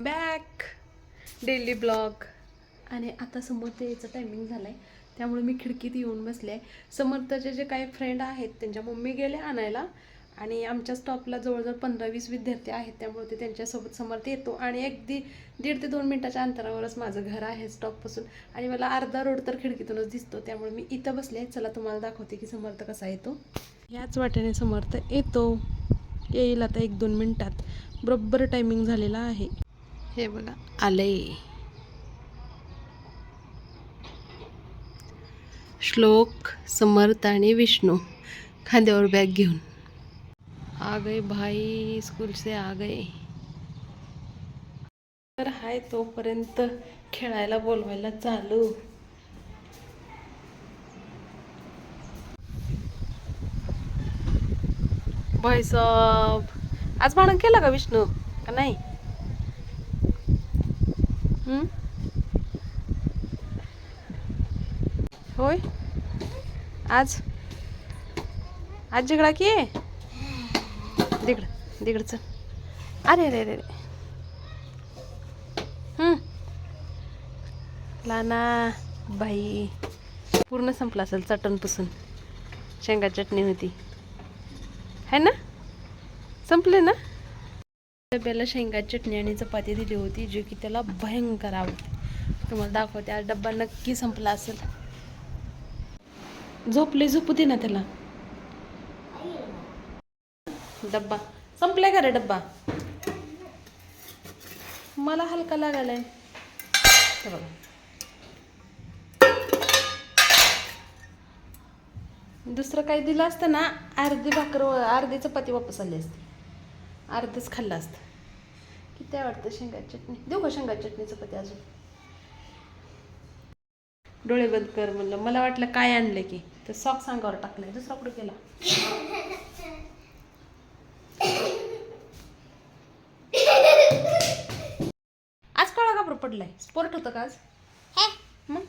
Back daily blog आणि आता समर्थ यायचं टायमिंग झालं आहे त्यामुळे मी खिडकीत येऊन बसले. आहे समर्थचे जे काही फ्रेंड आहेत त्यांच्या मम्मी गेले आणायला. आणि आमच्या स्टॉपला जवळजवळ पंधरा वीस विद्यार्थी आहेत. त्यामुळे ते त्यांच्यासोबत समर्थ येतो. आणि अगदी दीड ते दोन मिनटाच्या अंतरावरच माझं घर आहे स्टॉपपासून आणि मला अर्धा रोड तर खिडकीतूनच दिसतो. त्यामुळे मी इथं बसले. आहे चला तुम्हाला दाखवते की समर्थ कसा येतो. याच वाटेने समर्थ येतो. येईल आता एक दोन मिनटात. बरोबर टायमिंग झालेला आहे. हे बघा आले श्लोक समर्थ आणि विष्णू. खांद्यावर बॅग घेऊन. आ गए भाई स्कूल से आ गए तर हाय तोपर्यंत खेळायला बोलवायला चालू. भाई साहब आज भांडण केलं का विष्णू? का नाही? होय? आज? आज जिकडा की? तिकडं तिकडं चल. अरे अरे अरे अरे. लाना बाई. पूर्ण संपला असेल चटण पुसून शेंगा चटणी होती. है ना? संपले ना? डब्याला शेंगा चटणी आणि चपाती दिली होती जी की त्याला भयंकर आवडते. तुम्हाला दाखवते आज डब्बा नक्की संपला असेल. झोपले झोपू दे ना त्याला. डब्बा. संपलाय का रे डब्बा? मला हलका लागायलाय. बघा. दुसरं काही दिलं असतं ना अर्धी भाकर अर्धी चपाती वापस आली असते. अर्धच खाल्लं असतं. किती आवडतं शेंगा चटणी? देऊ का शेंगा चटणी चपाती अजून? डोळे बंद कर म्हणलं. मला वाटलं काय आणलं की. तर सॉक्स अंगावर टाकलाय. दुसरा कुठे गेला? आज काळा कापड पडलाय. स्पोर्ट होतं का आज? मग?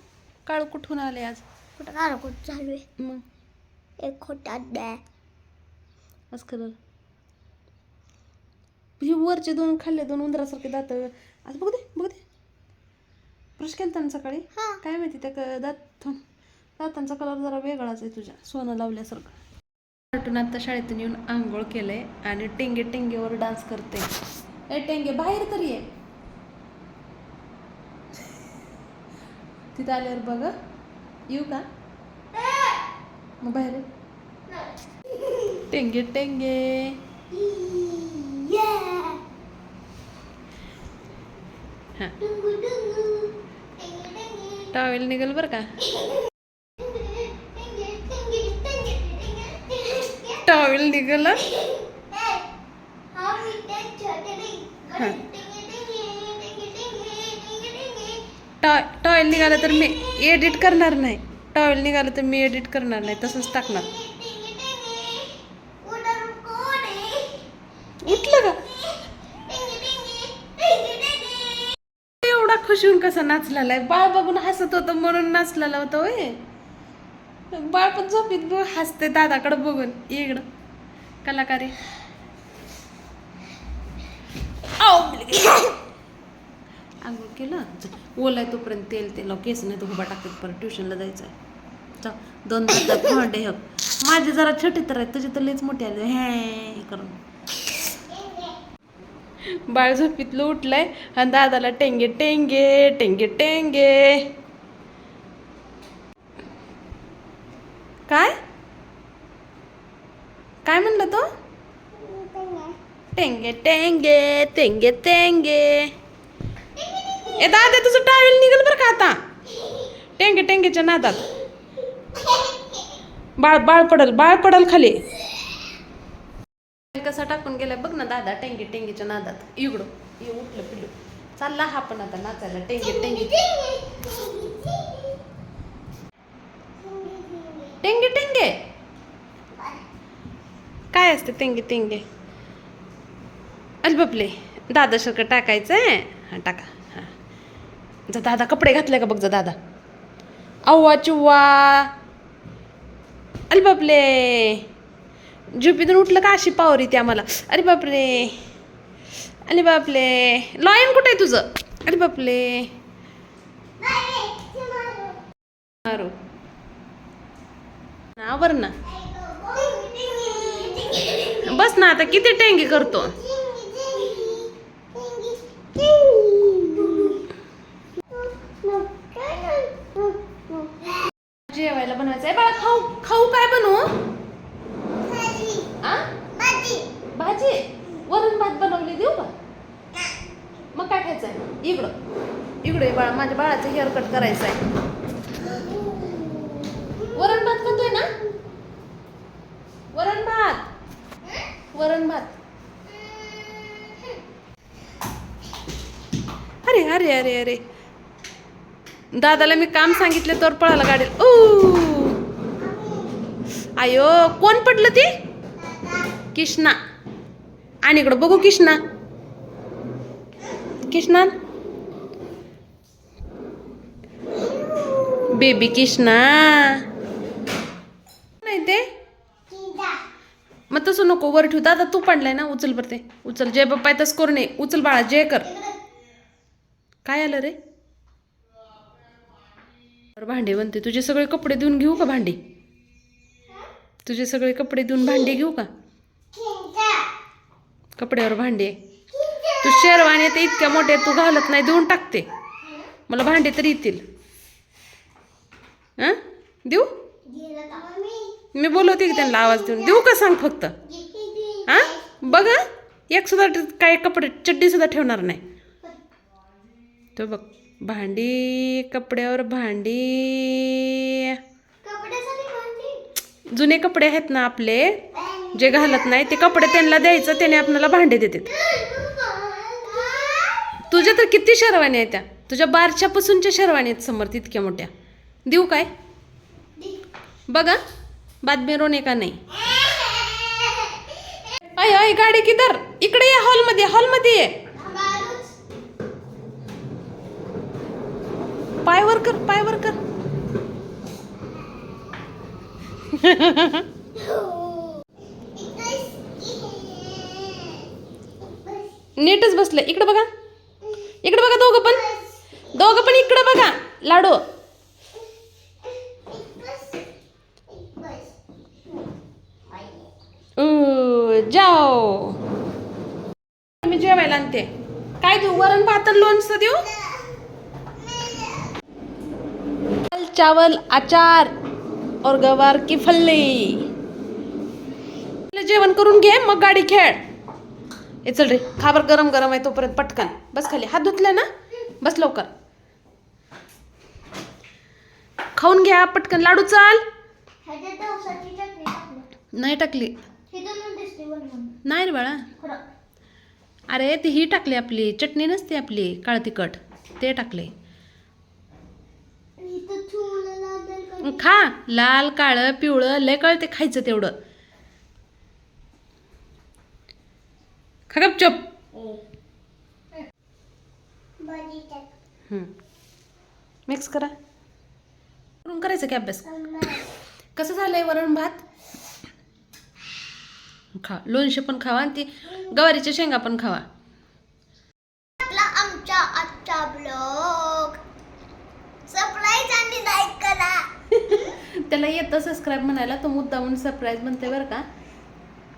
काळ कुठून आले आज? कुठं? काळ कुठं चालू आहे? मग? एक खोटा असं कलर हे वरचे दोन खाल्ले दोन उंदरासारखे दात. आज बघ दे बघ दे. ब्रश केलं ना सकाळी हा. काय माहिती त्या क- दात. दातांचा कलर जरा वेगळाच आहे तुझ्या सोनं लावल्यासारखं कार्टून आता शाळेतून येऊन आंघोळ केलंय आणि टेंगे टेंगेवर डान्स करते ए टेंगे बाहेर तरी ये तिथं आल्यावर बघ हं. येऊ का मग बाहेर ये. टेंगे टेंगे हां टॉवेल निघल बरं का टॉवेल निघल टॉ टॉयल निघालं तर मी एडिट करणार नाही टॉवेल निघालं तर मी एडिट करणार नाही तसंच टाकणार उठलं का एवढा खुश होऊन कसा नाचलेला आहे? बाळ बघून हसत होतं म्हणून नाचलेला होता होय. बाळ पण झोपीत बघ हसते दादाकडं बघून. इकडं. कलाकारी. आंघोळ केलं. चल, ओलाय तोपर्यंत तेल तेल केस नाही तो उभा टाकत परत ट्युशनला जायचं आहे. चल दोन दादा भांडे हक माझे जरा छोटे तर आहेत तुझे तर लईच मोठे आले हे करून. बाळ झोपीतलं उठलंय आणि दादाला टेंगे टेंगे टेंगे टेंगे. काय? काय म्हणलं तो? टेंगे टेंगे टेंगे टेंगे. ए दादा तुझं टावेल निघल बरं का आता? टेंगे टेंगेच्या नादात. बाळ बाळ पडल बाळ पडल खाली. कसा टाकून गेलाय बघ ना दादा टेंगे टेंगेच्या नादात. इकडं. ये उठलं पिल्लू. चालला हा पण आता नाचायला. टेंगे टेंगे टेंगे. टेंगे काय असते टेंगे टेंगे? अल बापले दादा सारखं टाकायचं आहे हां टाका. हां. जा दादा कपडे घातले का बघ जा दादा. अव्वा चुव्वा. अल बापले झोपेतून उठलं का अशी पावरी ती आम्हाला? अरे बापरे. अरे बापले लॉयन कुठे आहे तुझं? अरे बापले मारू. आवर ना. बस ना आता किती टेंगी करतो जेवायला बनवायचं आहे बाळा खाऊ खाऊ काय बनवू आ भाजी वरण भात बनवली देऊ का मग काय खायचं आहे इकडं इकडे ये बाळा माझ्या बाळाचं हेअर कट करायचं आहे. वरण भात खातोय ना? वरण भात. वरण भात. अरे अरे अरे अरे. दादाला मी काम सांगितलं तर पळाला गाडी ओ आयो कोण पडलं ते? किष्णा. आणि इकडं बघू किष्णा. किष्णा? बेबी किष्णा. नाही ते? मग तसं नको वर ठेव. दादा तू पडलाय ना उचल बरं ते. उचल जय बाप्पा तस करू नये उचल बाळा जय कर. काय आलं रे? भांडे बनते. तुझे सगळे कपडे धुवून घेऊ का भांडी? तुझे सगळे कपडे धुवून भांडी घेऊ का? कपड्यावर भांडे. तू शेरवाणी ते इतक्या मोठ्या तू घालत नाही देऊन टाकते. मला भांडे तरी येतील. हं? देऊ? मी बोलवते की त्यांना आवाज देऊन. देऊ का सांग फक्त? हा? बघ? एक सुद्धा काय कपडे चड्डी सुद्धा ठेवणार नाही. तो बघ भांडी कपड्यावर भांडी. जुने कपडे आहेत ना आपले जे घालत नाही ते कपडे त्यांना द्यायचं त्याने आपल्याला भांडे देतात. तुझ्या तर किती शेरवाणी आहेत त्या. तुझ्या बारच्यापासूनच्या शेरवाणी आहेत समोर तितक्या मोठ्या. देऊ काय? बघा बातमी रोने का नाही? अय अय गाडी किधर? इकडे ये हॉलमध्ये हॉलमध्ये ये. पायवर कर पायवर कर. नीटच बसलं. इकडे बघा. इकडे बघा दोघं पण. दोघं पण इकडे बघा. लाडू. जाओ. मी जेवायला आणते. काय देऊ? वरण भात लोणचं देऊ? दाल चावल अचार और गवार की फल्ली. जेवण करून घे मग गाडी खेळ. ए चल रे खाबर गरम गरम आहे तोपर्यंत पटकन. बस खाली. हात धुतले ना? बस लवकर. खाऊन घ्या पटकन. लाडू चाल. नाही टाकली. नाही रे बाळा. अरे ती ही टाकली आपली. चटणी नसते आपली काळ तिखट. ते टाकले खा. लाल काळं पिवळं लय कळते खायचं तेवढं. खा गपचप मिक्स करा. करून करायचं की अभ्यास? कसं झालंय वरण भात? खा लोणचे पण खावा आणि ती गवारीच्या शेंगा पण खावा. आमच्या आजचा ब्लॉग सरप्राईज आणि लाईक करा. त्याला येतं सबस्क्राईब म्हणायला तो मुद्दा म्हणून सरप्राईज म्हणते बरं का.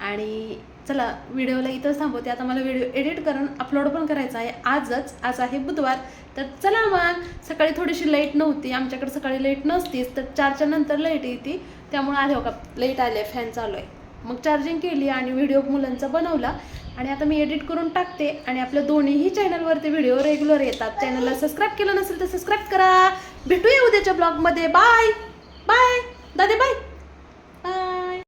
आणि चला व्हिडिओला इथंच थांबवते. आता मला व्हिडिओ एडिट करून अपलोड पण करायचा आहे. आजच आज आहे बुधवार. तर चला मग सकाळी थोडीशी लाइट नव्हती. आमच्याकडे सकाळी लाइट नसतीच. तर चारच्या नंतर लाइट येते. त्यामुळे आले हो का लाइट आले फॅन चालू आहे. मग चार्जिंग केली आणि व्हिडिओ मुलांचा बनवला. आणि आता मी एडिट करून टाकते आणि आपल्या दोन्हीही चॅनलवरती व्हिडिओ रेग्युलर येतात. चॅनलला सबस्क्राईब केलं नसेल तर सबस्क्राईब करा. भेटूया उद्याच्या ब्लॉगमध्ये बाय बाय दादे बाय